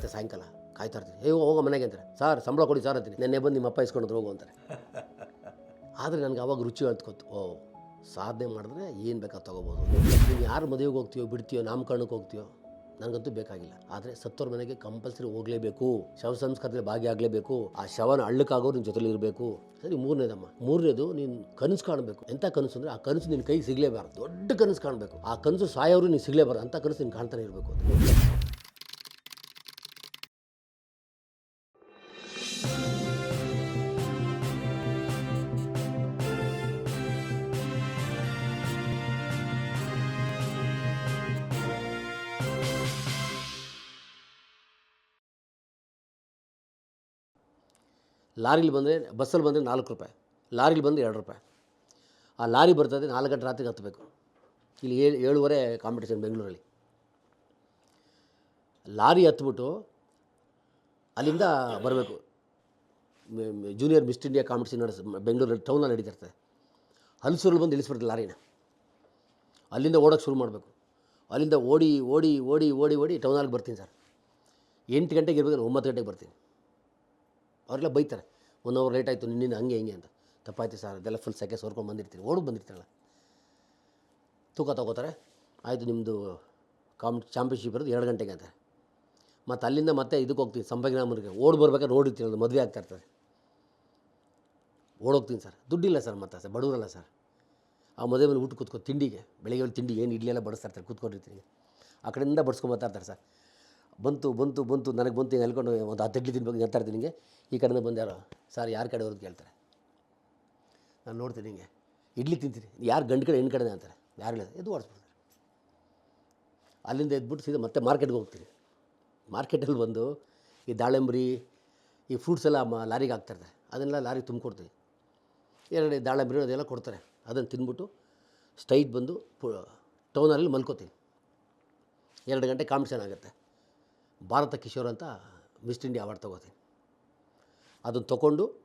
ಇರುತ್ತೆ ಸಾಯಂಕಾಲ ಕಾಯ್ತಾ ಇರ್ತೀನಿ ಏ ಹೋಗೋ ಮನೆಗೆ ಅಂತಾರೆ. ಸರ್ ಸಂಬಳ ಕೊಡಿ ಸರ್ ಅಂತೀನಿ. ನೆನ್ನೆ ಬಂದು ನಿಮ್ಮ ಅಪ್ಪ ಇಸ್ಕೊಂಡು ಹೋಗು ಅಂತಾರೆ. ಆದರೆ ನನಗೆ ಅವಾಗ ರುಚಿ ಅಂತ್ಕೊತು ಓ ಸಾಧನೆ ಮಾಡಿದ್ರೆ ಏನು ಬೇಕಾದ ತೊಗೋಬೋದು? ನೀನು ಯಾರು ಮದುವೆಗೆ ಹೋಗ್ತೀಯೋ ಬಿಡ್ತೀಯೋ ನಾಮಕರಣಕ್ಕೆ ಹೋಗ್ತೀಯೋ ನನಗಂತೂ ಬೇಕಾಗಿಲ್ಲ. ಆದರೆ ಸತ್ತೋರ ಮನೆಗೆ ಕಂಪಲ್ಸರಿ ಹೋಗಲೇಬೇಕು. ಶವ ಸಂಸ್ಕಾರದಲ್ಲಿ ಭಾಗಿಯಾಗಲೇಬೇಕು. ಆ ಶವನ ಅಳ್ಳಕ್ಕಾಗೋರು ನಿನ್ನ ಜೊತೆಲಿ ಇರಬೇಕು. ಸರಿ ಮೂರನೇದಮ್ಮ. ಮೂರನೇದು ನೀನು ಕನಸು ಕಾಣಬೇಕು. ಎಂಥ ಕನಸು ಅಂದರೆ ಆ ಕನಸು ನಿನ್ನ ಕೈಗೆ ಸಿಗಲೇಬಾರ್ದು. ದೊಡ್ಡ ಕನಸು ಕಾಣಬೇಕು. ಆ ಕನಸು ಸಾಯೋರು ನೀನು ಸಿಗಲೇಬಾರ್ದು. ಅಂಥ ಕನಸು ನೀನು ಕಾಣ್ತಾನೆ ಇರಬೇಕು ಅಂತ. ಲಾರಿಲಿ ಬಂದರೆ ಬಸ್ಸಲ್ಲಿ ಬಂದರೆ ನಾಲ್ಕು ರೂಪಾಯಿ, ಲಾರಿಲಿ ಬಂದರೆ ಎರಡು ರೂಪಾಯಿ. ಆ ಲಾರಿ ಬರ್ತದೆ ನಾಲ್ಕು ಗಂಟೆ ರಾತ್ರಿಗೆ ಹತ್ತಬೇಕು. ಇಲ್ಲಿ ಏಳು, ಏಳುವರೆ ಕಾಂಪಿಟೇಷನ್ ಬೆಂಗಳೂರಲ್ಲಿ. ಲಾರಿ ಹತ್ಬಿಟ್ಟು ಅಲ್ಲಿಂದ ಬರಬೇಕು. ಜೂನಿಯರ್ ಮಿಸ್ಟ್ ಇಂಡಿಯಾ ಕಾಂಪಿಟೇಷನ್ ನಡೆಸ, ಬೆಂಗಳೂರಲ್ಲಿ ಟೌನಲ್ಲಿ ನಡೀತಿರ್ತದೆ ಹಲಸೂರಲ್ಲಿ ಬಂದು ಇಳಿಸ್ಬಿಡ್ತು ಲಾರಿನ. ಅಲ್ಲಿಂದ ಓಡೋಕ್ಕೆ ಶುರು ಮಾಡಬೇಕು. ಅಲ್ಲಿಂದ ಓಡಿ ಓಡಿ ಓಡಿ ಓಡಿ ಓಡಿ ಟೌನಲ್ಲಿ ಬರ್ತೀನಿ ಸರ್. ಎಂಟು ಗಂಟೆಗೆ ಇರಬೇಕು ನಾನು, ಒಂಬತ್ತು ಗಂಟೆಗೆ ಬರ್ತೀನಿ. ಅವರೆಲ್ಲ ಬೈತಾರೆ ಒನ್ ಅವರ್ ಲೇಟ್ ಆಯಿತು ನಿನ್ನಿಂದ ಹಂಗೆ ಹಿಂಗೆ ಅಂತ. ತಪ್ಪಾಯ್ತು ಸರ್, ಅದೆಲ್ಲ ಫುಲ್ ಸೆಕೆ ಸೋರ್ಕೊಂಡು ಬಂದಿರ್ತೀನಿ ಓಡಿ ಬಂದಿರ್ತೀರಲ್ಲ. ತೂಕ ತಗೋತಾರೆ, ಆಯಿತು ನಿಮ್ಮದು ಕಾಮ್ ಚಾಂಪಿಯನ್ಶಿಪ್ ಇರೋದು ಎರಡು ಗಂಟೆಗೆ ಅಂತಾರೆ ಮತ್ತು ಅಲ್ಲಿಂದ ಮತ್ತೆ ಇದಕ್ಕೆ ಹೋಗ್ತೀನಿ ಸಂಭಾಗಿನಾಮರಿಗೆ ಓಡಿ ಬರ್ಬೇಕಾದ್ರೆ ಓಡಿರ್ತೀನಿ ಅದು ಮದುವೆ ಆಗ್ತಾ ಇರ್ತದೆ. ಓಡೋಗ್ತೀನಿ ಸರ್. ದುಡ್ಡಿಲ್ಲ ಸರ್ ಮತ್ತೆ ಸರ್ ಬಡವರಲ್ಲ ಸರ್. ಆ ಮದುವೆ ಮೇಲೆ ಊಟ ಕೂತ್ಕೊ, ತಿಂಡಿಗೆ, ಬೆಳಗ್ಗೆ ತಿಂಡಿ ಏನು ಇಡ್ಲಿ ಎಲ್ಲ ಬಡಿಸ್ತಾ ಇರ್ತಾರೆ, ಕೂತ್ಕೊಂಡಿರ್ತೀನಿ. ಆ ಕಡೆಯಿಂದ ಬಡಿಸ್ಕೊಂಬತ್ತಾ ಇರ್ತಾರೆ ಸರ್. ಬಂತು ಬಂತು ಬಂತು, ನನಗೆ ಬಂತು, ಹಿಂಗೆ ಅನ್ಕೊಂಡು ಒಂದು ಹತ್ತು ಇಡ್ಲಿ ತಿನ್ಬೇಕು ಹೇಳ್ತಾ ಇರ್ತೀನಿ ಹಿಂಗೆ ಈ ಕಡೆಯಿಂದ ಬಂದು ಯಾರೋ, ಸರ್, ಯಾರ ಕಡೆ ಅವ್ರದ್ದು ಕೇಳ್ತಾರೆ. ನಾನು ನೋಡ್ತೀನಿ ಹಿಂಗೆ ಇಡ್ಲಿ ತಿಂತೀನಿ ಯಾರು ಗಂಡು ಕಡೆ ಹೆಣ್ಣು ಕಡೆ ಅಂತಾರೆ. ಯಾರು ಇಲ್ಲ ಇದು ಓಡಿಸ್ಬಿಡ್ತಾರೆ. ಅಲ್ಲಿಂದ ಎದ್ಬಿಟ್ಟು ಸೀದಾ ಮತ್ತೆ ಮಾರ್ಕೆಟ್ಗೆ ಹೋಗ್ತೀನಿ. ಮಾರ್ಕೆಟಲ್ಲಿ ಬಂದು ಈ ದಾಳಿಂಬ್ರಿ, ಈ ಫ್ರೂಟ್ಸ್ ಎಲ್ಲ ಮ, ಲಾರಿಗೆ ಹಾಕ್ತಾಯಿರ್ತಾರೆ ಅದನ್ನೆಲ್ಲ ಲಾರಿಗೆ ತುಂಬಿಕೊಡ್ತೀವಿ. ಎರಡು ದಾಳಿಂಬ್ರಿ ಅದೆಲ್ಲ ಕೊಡ್ತಾರೆ. ಅದನ್ನು ತಿಂದ್ಬಿಟ್ಟು ಸ್ಟ್ರೈಟ್ ಬಂದು ಪು- ಟೌನಲ್ಲಿ ಮಲ್ಕೋತೀನಿ. ಎರಡು ಗಂಟೆ ಕಾಂಪಿಟೇಷನ್ ಆಗುತ್ತೆ. ಭಾರತ ಕಿಶೋರ್ ಅಂತ ಮಿಸ್ಟ್ ಇಂಡಿಯಾ ಅವಾರ್ಡ್ ತೊಗೋತೀನಿ. ಅದನ್ನು ತೊಗೊಂಡು,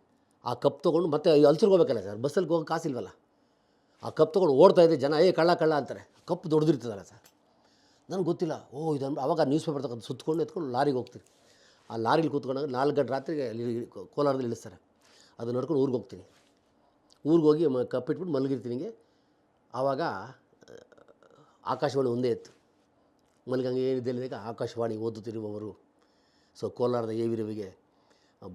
ಆ ಕಪ್ ತೊಗೊಂಡು ಮತ್ತೆ ಅಲ್ಸರ್ಗೆ ಹೋಗ್ಬೇಕಲ್ಲ ಸರ್? ಬಸ್ಸಲ್ಲಿ ಹೋಗೋಕೆ ಕಾಸಿಲ್ವಲ್ಲ ಆ ಕಪ್ ತೊಗೊಂಡು ಓಡ್ತಾ ಇದ್ದೆ, ಜನ, ಏ, ಕಳ್ಳ ಕಳ್ಳ ಅಂತಾರೆ. ಕಪ್ ದೊಡ್ಡದಿರ್ತದಲ್ಲ ಸರ್? ನನಗೆ ಗೊತ್ತಿಲ್ಲ. ಓ ಇದನ್ನು ಅವಾಗ ನ್ಯೂಸ್ ಪೇಪರ್ ತಗೊಂಡು ಸುತ್ತಕೊಂಡು ಎತ್ಕೊಂಡು ಲಾರಿಗೆ ಹೋಗ್ತೀನಿ. ಆ ಲಾರಿಲಿ ಕೂತ್ಕೊಂಡಾಗ ನಾಲ್ಕು ಗಂಟೆ ರಾತ್ರಿಗೆ ಕೋಲಾರದಲ್ಲಿ ಇಳಿಸ್ತಾರೆ. ಅದು ನೋಡ್ಕೊಂಡು ಊರಿಗೆ ಹೋಗ್ತೀನಿ. ಊರಿಗೆ ಹೋಗಿ ಕಪ್ ಇಟ್ಬಿಟ್ಟು ಮಲಗಿರ್ತೀನಿ ಆವಾಗ, ಆಕಾಶವಾಣಿ ಒಂದೇ ಇತ್ತು ಮಲಗಂಗೆ ಏನಿದೆ ಆಕಾಶವಾಣಿ ಓದುತ್ತಿರುವವರು, ಸೊ ಕೋಲಾರದ ಎ ವಿ ರವಿಗೆ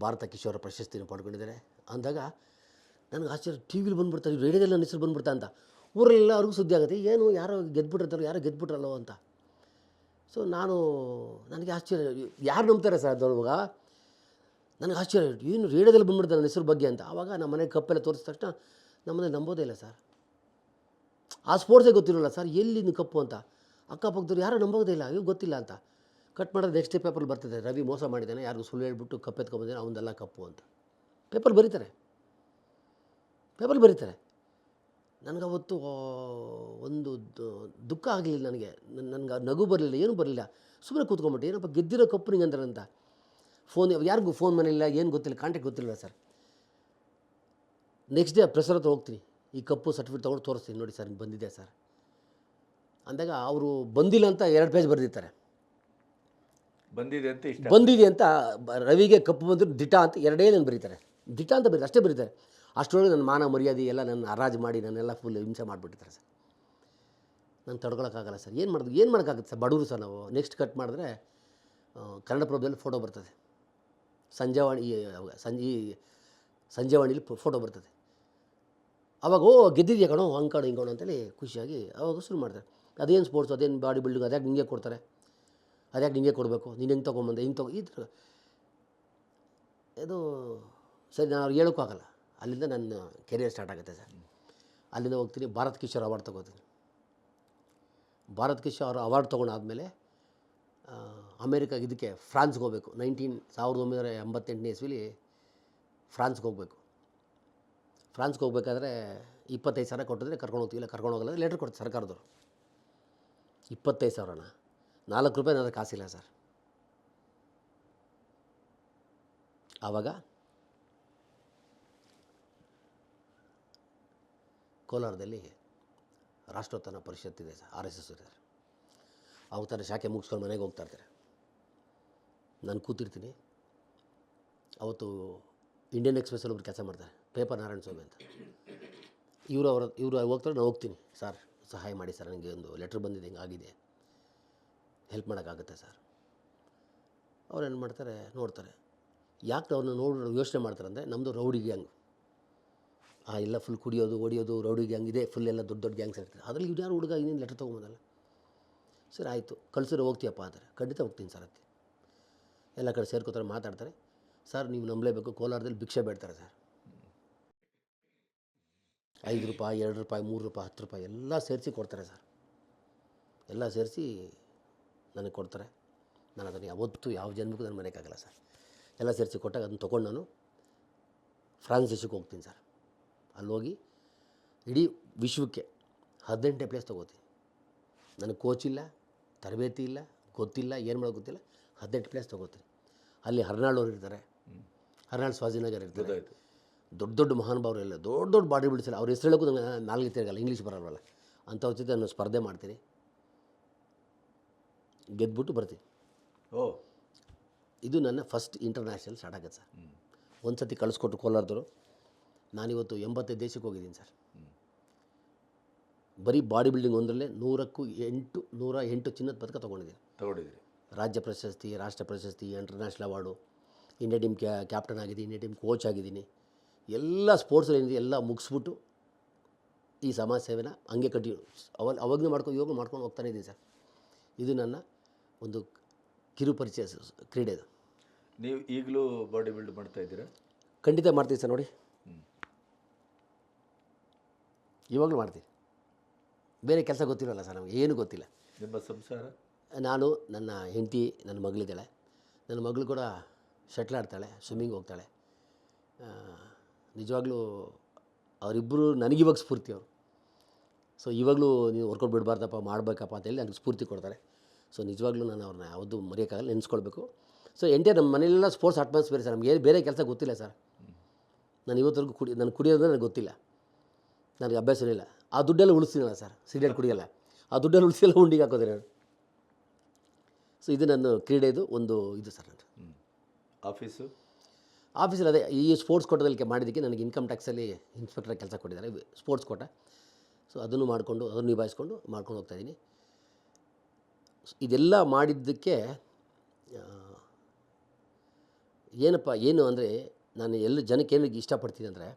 ಭಾರತ ಕಿಶೋರ ಪ್ರಶಸ್ತಿಯನ್ನು ಪಡ್ಕೊಂಡಿದ್ದಾರೆ. ಅಂದಾಗ ನನಗೆ ಆಶ್ಚರ್ಯ, ಟಿ ವಿಲಿ ಬಂದುಬಿಡ್ತಾರೆ ರೇಡಿಯೋದಲ್ಲಿ ನನ್ನ ಹೆಸರು ಬಂದುಬಿಡ್ತಾ ಅಂತ. ಊರಲ್ಲೆಲ್ಲ ಅವ್ರಿಗೂ ಸುದ್ದಿ ಆಗುತ್ತೆ, ಏನು ಯಾರೋ ಗೆದ್ಬಿಟ್ಟಿರ್ತಾರೋ, ಯಾರೋ ಗೆದ್ಬಿಟ್ರಲ್ಲೋ ಅಂತ. ಸೊ ನಾನು, ನನಗೆ ಆಶ್ಚರ್ಯ, ಯಾರು ನಂಬ್ತಾರೆ ಸರ್ ಅದರವಾಗ ನನಗೆ ಆಶ್ಚರ್ಯ, ಏನು ರೇಡಿಯೋದಲ್ಲಿ ಬಂದ್ಬಿಡ್ತಾರೆ ನನ್ನ ಹೆಸರು ಬಗ್ಗೆ ಅಂತ. ಆವಾಗ ನಮ್ಮ ಮನೆಗೆ ಕಪ್ಪೆಲ್ಲ ತೋರಿಸಿದ ತಕ್ಷಣ ನಮ್ಮನೆ ನಂಬೋದೇ ಇಲ್ಲ ಸರ್. ಆ ಸ್ಪೋರ್ಟ್ಸೇ ಗೊತ್ತಿರಲ್ಲ ಸರ್, ಎಲ್ಲಿ ಕಪ್ಪು ಅಂತ. ಅಕ್ಕಪಕ್ಕದವ್ರು ಯಾರೂ ನಂಬೋದಿಲ್ಲ ಗೊತ್ತಿಲ್ಲ ಅಂತ. ಕಟ್ ಮಾಡೋದು ನೆಕ್ಸ್ಟ್ ಡೇ ಪೇಪರ್ ಬರ್ತದೆ, ರವಿ ಮೋಸ ಮಾಡಿದ್ದಾನೆ ಯಾರಿಗೂ ಸುಳ್ಳು ಹೇಳ್ಬಿಟ್ಟು ಕಪ್ಪು ಎತ್ಕೊಂಬಂದಿದ್ದಾನೆ ಅವನದೆಲ್ಲ ಕಪ್ಪು ಅಂತ. ಪೇಪರ್ ಬರೀತಾರೆ. ಪೇಪರ್ ಬರೀತಾರೆ. ನನಗೆ ಅವತ್ತು ಒಂದು ದುಃಖ ಆಗಲಿಲ್ಲ ನನಗೆ. ನನಗೆ ನಗು ಬರಲಿಲ್ಲ, ಏನೂ ಬರಲಿಲ್ಲ. ಸುಮ್ಮನೆ ಕೂತ್ಕೊಂಬಿಟ್ಟು ಏನಪ್ಪ ಗೆದ್ದಿರೋ ಕಪ್ಪು ನಿಂಗೆ ಅಂದ್ರೆ ಅಂತ ಫೋನ್ ಯಾರಿಗೂ ಫೋನ್ ಮನೆಯಿಲ್ಲ ಏನು ಗೊತ್ತಿಲ್ಲ ಕಾಂಟ್ಯಾಕ್ಟ್ ಗೊತ್ತಿಲ್ಲ ಸರ್. ನೆಕ್ಸ್ಟ್ ಡೇ ಪ್ರೆಸರ್ ಹತ್ರ ಹೋಗ್ತೀನಿ. ಈ ಕಪ್ಪು ಸರ್ಟಿಫಿಕೇಟ್ ತೊಗೊಂಡು ತೋರಿಸ್ತೀನಿ, ನೋಡಿ ಸರ್ ಬಂದಿದೆ ಸರ್? ಅಂದಾಗ ಅವರು ಬಂದಿಲ್ಲ ಅಂತ ಎರಡು ಪೇಜ್ ಬರೆದಿರ್ತಾರೆ. ಬಂದಿದೆ ಅಂತ ಇಷ್ಟ. ಬಂದಿದೆ ಅಂತ ರವಿಗೆ ಕಪ್ಪು ಬಂದರು ದಿಟ ಅಂತ ಎರಡೇ ನಾನು ಬರೀತಾರೆ. ದಿಟ ಅಂತ ಬರೀತಾರೆ ಅಷ್ಟೇ ಬರೀತಾರೆ. ಅಷ್ಟರೊಳಗೆ ನನ್ನ ಮಾನ ಮರ್ಯಾದೆ ಎಲ್ಲ ನನ್ನ ಹರಾಜು ಮಾಡಿ ನನ್ನೆಲ್ಲ ಫುಲ್ ಹಿಂಸೆ ಮಾಡಿಬಿಟ್ಟಿರ್ತಾರೆ ಸರ್. ನಾನು ತಡ್ಕೊಳಕ್ಕಾಗಲ್ಲ ಸರ್. ಏನು ಮಾಡೋದು? ಏನು ಮಾಡೋಕ್ಕಾಗುತ್ತೆ ಸರ್? ಬಡವರು ಸರ್ ನಾವು. ನೆಕ್ಸ್ಟ್ ಕಟ್ ಮಾಡಿದ್ರೆ ಕನ್ನಡಪ್ರಭದಲ್ಲಿ ಫೋಟೋ ಬರ್ತದೆ. ಸಂಜೆವಾಣಿ ಸಂಜೆ ಸಂಜೆವಾಣಿಲಿ ಫೋಟೋ ಬರ್ತದೆ. ಅವಾಗ ಓ ಗೆದ್ದಿದ್ಯಾ ಕಣೋ? ಹಂಗೆ ಕಣೋ ಹಿಂಗೆ ಕಣೋ ಅಂತೇಳಿ ಖುಷಿಯಾಗಿ ಅವಾಗ ಶುರು ಮಾಡ್ತಾರೆ. ಅದೇನು ಸ್ಪೋರ್ಟ್ಸ್ ಅದೇನು ಬಾಡಿ ಬಿಲ್ಡಿಂಗ್ ಅದ್ಯಾಕೆ ನಿಂಗೆ ಕೊಡ್ತಾರೆ? ಅದ್ಯಾಕೆ ನಿಂಗೆ ಕೊಡಬೇಕು? ನೀನು ಹೆಂಗೆ ತೊಗೊಂಬಂದೆ? ಹಿಂಗೆ ತೊಗೊ ಈ ಥರ ಇದು ಸರಿ, ನಾನು ಅವ್ರಿಗೆ ಹೇಳೋಕ್ಕಾಗಲ್ಲ ಅಲ್ಲಿಂದ ನನ್ನ ಕೆರಿಯರ್ ಸ್ಟಾರ್ಟ್ ಆಗುತ್ತೆ ಸರ್. ಅಲ್ಲಿಂದ ಹೋಗ್ತೀನಿ, ಭಾರತ್ ಕಿಶೋರ್ ಅವಾರ್ಡ್ ತೊಗೋತೀನಿ. ಭಾರತ್ ಕಿಶೋರ್ ಅವಾರ್ಡ್ ತೊಗೊಂಡಾದಮೇಲೆ ಅಮೇರಿಕಾಗೆ ಇದಕ್ಕೆ ಫ್ರಾನ್ಸ್ಗೆ ಹೋಗಬೇಕು. ನೈನ್ಟೀನ್ ಸಾವಿರದ ಒಂಬೈನೂರ ಎಂಬತ್ತೆಂಟನೇ ಇಸ್ವಿಲಿ ಫ್ರಾನ್ಸ್ಗೆ ಹೋಗಬೇಕು. ಫ್ರಾನ್ಸ್ಗೆ ಹೋಗ್ಬೇಕಾದ್ರೆ ಇಪ್ಪತ್ತೈದು ಸಾವಿರ ಕೊಟ್ಟಿದ್ರೆ ಕರ್ಕೊಂಡು ಹೋಗ್ತೀವಿ, ಇಲ್ಲ ಕರ್ಕೊಂಡು ಹೋಗಲ್ಲ ಲೆಟ್ರ್ ಕೊಡ್ತಾರೆ ಸರ್ಕಾರದವರು. ಇಪ್ಪತ್ತೈದು ಸಾವಿರನ? ನಾಲ್ಕು ರೂಪಾಯಿ ನನ್ನ ಕಾಸಿಲ್ಲ ಸರ್. ಆವಾಗ? ಕೋಲಾರದಲ್ಲಿ ರಾಷ್ಟ್ರೋತ್ಥಾನ ಇದೆ sir, R S S sir. ಅವ್ರು ತಾನೇ ಶಾಖೆ ಮುಗಿಸ್ಕೊಂಡು ಮನೆಗೆ ಹೋಗ್ತಾ ಇರ್ತಾರೆ. ನಾನು ಕೂತಿರ್ತೀನಿ. ಅವತ್ತು ಇಂಡಿಯನ್ ಎಕ್ಸ್ಪ್ರೆಸ್ಸಲ್ಲಿ ಒಬ್ರು ಕೆಲಸ ಮಾಡ್ತಾರೆ, ಪೇಪರ್ ನಾರಾಯಣ ಸ್ವಾಮಿ ಅಂತ. ಇವರು ಅವರ ಇವರು ಹೋಗ್ತಾರೆ, ನಾನು ಹೋಗ್ತೀನಿ ಸರ್. ಸಹಾಯ ಮಾಡಿ ಸರ್, ನನಗೆ ಒಂದು ಲೆಟ್ರ್ ಬಂದಿದೆ, ಹಿಂಗೆ ಆಗಿದೆ. ಹೆಲ್ಪ್ ಮಾಡೋಕ್ಕಾಗುತ್ತೆ ಸರ್. ಅವ್ರು ಏನು ಮಾಡ್ತಾರೆ, ನೋಡ್ತಾರೆ. ಯಾಕೆ ಅವ್ರನ್ನ ನೋಡಿ, ಯೋಚನೆ ಮಾಡ್ತಾರೆ ಅಂದರೆ ನಮ್ಮದು ರೌಡಿ ಗ್ಯಾಂಗ್. ಆ, ಎಲ್ಲ ಫುಲ್ ಕುಡಿಯೋದು ಹೊಡಿಯೋದು ರೌಡಿ ಗ್ಯಾಂಗ್ ಇದೆ ಫುಲ್ ಎಲ್ಲ ದೊಡ್ಡ ದೊಡ್ಡ ಗ್ಯಾಂಗ್ಸ್ ಇರ್ತಾರೆ. ಅದರಲ್ಲಿ ಇವ್ರು ಯಾರು ಹುಡುಗ, ಇನ್ನೇನು ಲೆಟ್ರ್ ತೊಗೊಂಬೋದಲ್ಲ? ಸರ್, ಆಯಿತು. ಕಳ್ಸಿದ್ರೆ ಹೋಗ್ತೀಯಪ್ಪ ಅಂತಾರೆ. ಖಂಡಿತ ಹೋಗ್ತೀನಿ ಸರ್ ಅತ್ತೆ. ಎಲ್ಲ ಕಡೆ ಸೇರ್ಕೋತಾರೆ, ಮಾತಾಡ್ತಾರೆ. ಸರ್, ನೀವು ನಂಬಲೇಬೇಕು, ಕೋಲಾರದಲ್ಲಿ ಭಿಕ್ಷೆ ಬೇಡ್ತಾರೆ ಸರ್. ಐದು ರೂಪಾಯಿ ಎರಡು ರೂಪಾಯಿ ಮೂರು ರೂಪಾಯಿ ಹತ್ತು ರೂಪಾಯಿ ಎಲ್ಲ ಸೇರಿಸಿ ಕೊಡ್ತಾರೆ ಸರ್. ಎಲ್ಲ ಸೇರಿಸಿ ನನಗೆ ಕೊಡ್ತಾರೆ. ನಾನು ಅದನ್ನು ಯಾವತ್ತೂ ಯಾವ ಜನ್ಮಕ್ಕೂ ನಾನು ಮನೆಯಕ್ಕಾಗಲ್ಲ ಸರ್. ಎಲ್ಲ ಸೇರಿಸಿ ಕೊಟ್ಟಾಗ ಅದನ್ನು ತೊಗೊಂಡು ನಾನು ಫ್ರಾನ್ಸ್ ದೇಶಕ್ಕೆ ಹೋಗ್ತೀನಿ ಸರ್. ಅಲ್ಲಿ ಹೋಗಿ ಇಡೀ ವಿಶ್ವಕ್ಕೆ ಹದಿನೆಂಟನೇ ಪ್ಲೇಸ್ ತೊಗೋತೀನಿ. ನನಗೆ ಕೋಚ್ ಇಲ್ಲ ತರಬೇತಿ ಇಲ್ಲ ಗೊತ್ತಿಲ್ಲ ಏನು ಮಾಡೋದು ಗೊತ್ತಿಲ್ಲ ಹದಿನೆಂಟು ಪ್ಲೇಸ್ ತೊಗೋತೀನಿ. ಅಲ್ಲಿ ಹರ್ನಾಳ್ ಅವ್ರು ಇರ್ತಾರೆ. ಹರ್ನಾಳ್ ಸ್ವಾಜಿನಗರ್ ಇರ್ತಾರೆ. ದೊಡ್ಡ ದೊಡ್ಡ ಮಹಾನುಭಾವರು ಎಲ್ಲ ದೊಡ್ಡ ದೊಡ್ಡ ಬಾಡಿ ಬಿಡಿಸಿಲ್ಲ ಅವ್ರ ಹೆಸರು ಹೇಳೋಕ್ಕೂ ನಂಗೆ ನಾಲ್ಗೆ ತಿರುಗಲ್ಲ ಇಂಗ್ಲೀಷ್ ಬರಲ್ವಲ್ಲ? ಅಂಥವ್ರ ಜೊತೆ ನಾನು ಸ್ಪರ್ಧೆ ಮಾಡ್ತೀನಿ. ಗೆದ್ಬಿಟ್ಟು ಬರ್ತೀನಿ. ಓ. ಇದು ನನ್ನ ಫಸ್ಟ್ ಇಂಟರ್ನ್ಯಾಷನಲ್ ಸ್ಟಾರ್ಟ್ ಆಗುತ್ತೆ ಸರ್. ಒಂದು ಸತಿ ಕಳಿಸ್ಕೊಟ್ಟು ಕೋಲಾರದವರು. ನಾನಿವತ್ತು ಎಂಬತ್ತೈದು ದೇಶಕ್ಕೆ ಹೋಗಿದ್ದೀನಿ ಸರ್. ಬರೀ ಬಾಡಿ ಬಿಲ್ಡಿಂಗ್ ಒಂದರಲ್ಲೇ ನೂರಕ್ಕೂ ಎಂಟು ನೂರ ಎಂಟು ಚಿನ್ನದ ಪದಕ ತೊಗೊಂಡಿದ್ದೀನಿ. ತೊಗೊಂಡಿದ್ದೀನಿ ರಾಜ್ಯ ಪ್ರಶಸ್ತಿ ರಾಷ್ಟ್ರ ಪ್ರಶಸ್ತಿ ಇಂಟರ್ನ್ಯಾಷನಲ್ ಅವಾರ್ಡು ಇಂಡಿಯಾ ಟೀಮ್ ಕ್ಯಾ ಕ್ಯಾಪ್ಟನ್ ಆಗಿದ್ದೀನಿ ಇಂಡಿಯಾ ಟೀಮ್ ಕೋಚ್ ಆಗಿದ್ದೀನಿ. ಎಲ್ಲ ಸ್ಪೋರ್ಟ್ಸಲ್ಲಿ ಏನಿದೆ ಎಲ್ಲ ಮುಗಿಸ್ಬಿಟ್ಟು ಈ ಸಮಾಜ ಸೇವೆನ ಹಂಗೆ ಕಂಟಿನ್ಯೂ ಅವಾಗ ಅವಾಗಲೂ ಮಾಡ್ಕೊಂಡು ಯೋಗ ಮಾಡ್ಕೊಂಡು ಹೋಗ್ತಾನೆ ಇದ್ದೀನಿ ಸರ್. ಇದು ನನ್ನ ಒಂದು ಕಿರು ಪರಿಚಯ ಕ್ರೀಡೆದು. ಕ್ರೀಡೆ ನೀವು ಈಗಲೂ ಬಾಡಿ ಬಿಲ್ಡ್ ಮಾಡ್ತಾ ಇದ್ದೀರಾ? ಖಂಡಿತ ಮಾಡ್ತೀವಿ ಸರ್ ನೋಡಿ. ಇವಾಗಲೂ ಮಾಡ್ತೀನಿ ಬೇರೆ ಕೆಲಸ ಗೊತ್ತಿರೋಲ್ಲ ಸರ್ ನಮಗೆ ಏನು ಗೊತ್ತಿಲ್ಲ. ನಿಮ್ಮ ಸಂಸಾರ? ನಾನು ನನ್ನ ಹೆಂಡತಿ ನನ್ನ ಮಗಳಿದ್ದಾಳೆ ನನ್ನ ಮಗಳು ಕೂಡ ಶಟ್ಲ್ ಆಡ್ತಾಳೆ ಸ್ವಿಮ್ಮಿಂಗ್ ಹೋಗ್ತಾಳೆ. ನಿಜವಾಗ್ಲೂ ಅವರಿಬ್ಬರು ನನಗಿವಾಗ ಸ್ಫೂರ್ತಿ ಅವರು. ಸೊ ಇವಾಗಲೂ ನೀವು ವರ್ಕೌಟ್ ಬಿಡಬಾರ್ದಪ್ಪ, ಮಾಡಬೇಕಪ್ಪ ಅಂತೇಳಿ ನನಗೆ ಸ್ಫೂರ್ತಿ ಕೊಡ್ತಾರೆ. ಸೊ ನಿಜವಾಗ್ಲೂ ನಾನು ಅವ್ರನ್ನ ಯಾವುದು ಮರೆಯೋಕ್ಕಾಗಲ್ಲ, ನೆನೆಸ್ಕೊಳ್ಬೇಕು. ಸೊ ಎಂಟೇ ನಮ್ಮ ಮನೆಯಲ್ಲೆಲ್ಲ ಸ್ಪೋರ್ಟ್ಸ್ ಅಟ್ಮಾಸ್ಫಿಯರ್ ಸರ್, ನಮಗೆ ಬೇರೆ ಕೆಲಸ ಗೊತ್ತಿಲ್ಲ ಸರ್. ನಾನು ಇವತ್ತರೆಗೂ ಕುಡಿ, ನಾನು ಕುಡಿಯೋದ್ರೆ ನನಗೆ ಗೊತ್ತಿಲ್ಲ. ನನಗೆ ಅಭ್ಯಾಸನೇ ಇಲ್ಲ. ಆ ದುಡ್ಡೆಲ್ಲ ಉಳಿಸ್ತೀನಲ್ಲ ಸರ್ ಸಿಗರೇಟ್ ಕುಡಿಯೋಲ್ಲ. ಆ ದುಡ್ಡೆಲ್ಲ ಉಳಿಸಿಲ್ಲ, ಉಂಡಿಗೆ ಹಾಕೋದೆ ನಾನು. ಸೊ ಇದು ನನ್ನ ಕ್ರೀಡೆದು ಒಂದು ಇದು ಸರ್ ನನ್ನದು ಆಫೀಸು ಆಫೀಸಲ್ಲಿ ಅದೇ, ಈ ಸ್ಪೋರ್ಟ್ಸ್ ಕೋಟದಲ್ಲಿ ಮಾಡಿದ್ದಕ್ಕೆ ನನಗೆ ಇನ್ಕಮ್ ಟ್ಯಾಕ್ಸಲ್ಲಿ ಇನ್ಸ್ಪೆಕ್ಟರ್ ಕೆಲಸ ಕೊಟ್ಟಿದ್ದಾರೆ. ಸ್ಪೋರ್ಟ್ಸ್ ಕೋಟ ಸೊ ಅದನ್ನು ಮಾಡಿಕೊಂಡು, ಅದನ್ನು ನಿಭಾಯಿಸ್ಕೊಂಡು ಮಾಡ್ಕೊಂಡು ಹೋಗ್ತಾಯಿದ್ದೀನಿ ಇದೆಲ್ಲ ಮಾಡಿದ್ದಕ್ಕೆ ಏನಪ್ಪ, ಏನು ಅಂದರೆ, ನಾನು ಎಲ್ಲ ಜನಕ್ಕೆ ಏನಿಗೆ ಇಷ್ಟಪಡ್ತೀನಿ ಅಂದರೆ,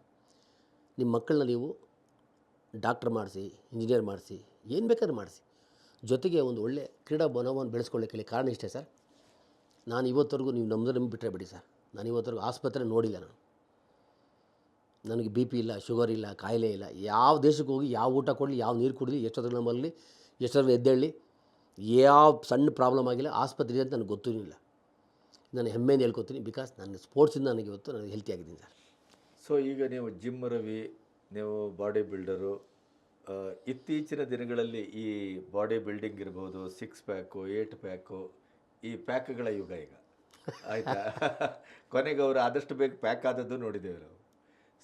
ನಿಮ್ಮ ಮಕ್ಕಳನ್ನ ನೀವು ಡಾಕ್ಟ್ರ್ ಮಾಡಿಸಿ ಇಂಜಿನಿಯರ್ ಮಾಡಿಸಿ, ಏನು ಬೇಕಾದ್ರೂ ಮಾಡಿಸಿ. ಜೊತೆಗೆ ಒಂದು ಒಳ್ಳೆ ಕ್ರೀಡಾ ಮನೋಭಾವನ ಬೆಳೆಸ್ಕೊಳ್ಳೋಕ್ಕೆ ಕಾರಣ ಇಷ್ಟೇ ಸರ್. ನಾನು ಇವತ್ತವರೆಗೂ ನೀವು ನಮ್ಮದು ಬಿಟ್ಟರೆ ಬಿಡಿ ಸರ್. ನಾನು ಇವತ್ತರೆಗೂ ಆಸ್ಪತ್ರೆ ನೋಡಿಲ್ಲ ನಾನು. ನನಗೆ ಬಿ ಪಿ ಇಲ್ಲ, ಶುಗರ್ ಇಲ್ಲ, ಕಾಯಿಲೆ ಇಲ್ಲ. ಯಾವ ದೇಶಕ್ಕೆ ಹೋಗಿ, ಯಾವ ಊಟ ಕೊಡಲಿ, ಯಾವ ನೀರು ಕುಡಲಿ, ಎಷ್ಟೊತ್ತಿಗೆ ನಮ್ಮಲ್ಲಿ, ಎಷ್ಟೊತ್ತಿಗೆ ಎದ್ದೇಳಿ ಯಾವ ಸಣ್ಣ ಪ್ರಾಬ್ಲಮ್ ಆಗಿಲ್ಲ, ಆಸ್ಪತ್ರೆ ಅಂತ ನನಗೆ ಗೊತ್ತಿರಲಿಲ್ಲ. ನಾನು ಹೆಮ್ಮೆಯಿಂದ ಹೇಳ್ಕೊತೀನಿ ಬಿಕಾಸ್ ನನ್ನ ಸ್ಪೋರ್ಟ್ಸಿಂದ ನನಗೆ ಇವತ್ತು ನಾನು ಹೆಲ್ತಿ ಆಗಿದ್ದೀನಿ ಸರ್. ಸೊ ಈಗ ನೀವು ಜಿಮ್ ರವಿ, ನೀವು ಬಾಡಿ ಬಿಲ್ಡರು ಇತ್ತೀಚಿನ ದಿನಗಳಲ್ಲಿ ಈ ಬಾಡಿ ಬಿಲ್ಡಿಂಗ್ ಇರ್ಬೋದು ಸಿಕ್ಸ್ ಪ್ಯಾಕು ಏಟ್ ಪ್ಯಾಕು ಈ ಪ್ಯಾಕ್ಗಳ ಯುಗ ಈಗ. ಆಯಿತಾ? ಕೊನೆಗೆ ಅವರು ಆದಷ್ಟು ಬೇಗ ಪ್ಯಾಕ್ ಆದದ್ದು ನೋಡಿದ್ದೇವೆ ನಾವು.